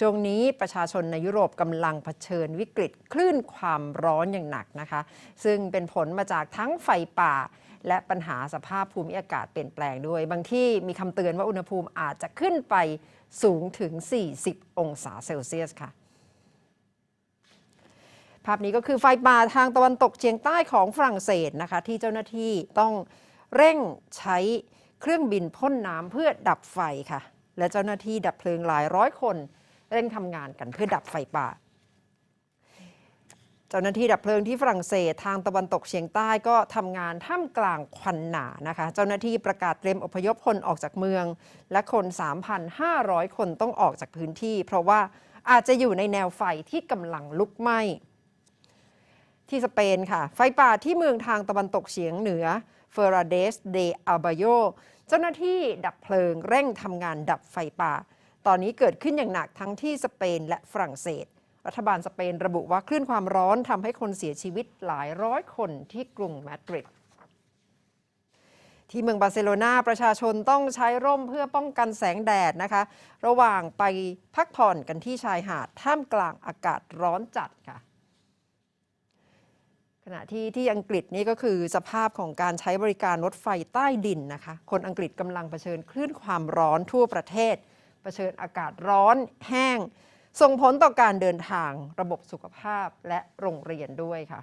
ช่วงนี้ประชาชนในยุโรปกำลังเผชิญวิกฤตคลื่นความร้อนอย่างหนักนะคะ ซึ่งเป็นผลมาจากทั้งไฟป่า และปัญหาสภาพภูมิอากาศเปลี่ยนแปลงด้วย บางที่มีคำเตือนว่าอุณหภูมิอาจจะขึ้นไปสูงถึง 40 องศาเซลเซียสค่ะ ภาพนี้ก็คือไฟป่าทางตะวันตกเฉียงใต้ของฝรั่งเศสนะคะ ที่เจ้าหน้าที่ต้องเร่งใช้เครื่องบินพ่นน้ำเพื่อดับไฟค่ะ และเจ้าหน้าที่ดับเพลิงหลายร้อยคน เร่งทำงานกันเพื่อดับไฟป่า เจ้าหน้าที่ดับเพลิงที่ฝรั่งเศสทางตะวันตกเฉียงใต้ก็ทำงานท่ามกลางควันหนานะคะ เจ้าหน้าที่ประกาศเตรียมอพยพคนออกจากเมือง และคน 3,500 คนต้องออกจากพื้นที่ เพราะว่าอาจจะอยู่ในแนวไฟที่กำลังลุกไหม้ที่สเปนค่ะ ไฟป่าที่เมืองทางตะวันตกเฉียงเหนือเฟอราเดสเดอัลบาโย เจ้าหน้าที่ดับเพลิงเร่งทำงานดับไฟป่า ตอนนี้เกิดขึ้นอย่างหนักทั้งที่สเปนและฝรั่งเศส รัฐบาลสเปนระบุว่าคลื่นความร้อนทำให้คนเสียชีวิตหลายร้อยคนที่กรุงมาดริดที่เมืองบาร์เซโลนาประชาชนต้องใช้ร่มเพื่อป้องกันแสงแดดนะคะ ระหว่างไปพักผ่อนกันที่ชายหาดท่ามกลางอากาศร้อนจัดค่ะ ขณะที่ที่อังกฤษนี่ก็คือสภาพของการใช้บริการรถไฟใต้ดินนะคะ คนอังกฤษกำลังเผชิญคลื่นความร้อนทั่วประเทศ ผชิญอากาศร้อนแห้ง ส่งผลต่อการเดินทางระบบสุขภาพและโรงเรียนด้วยค่ะ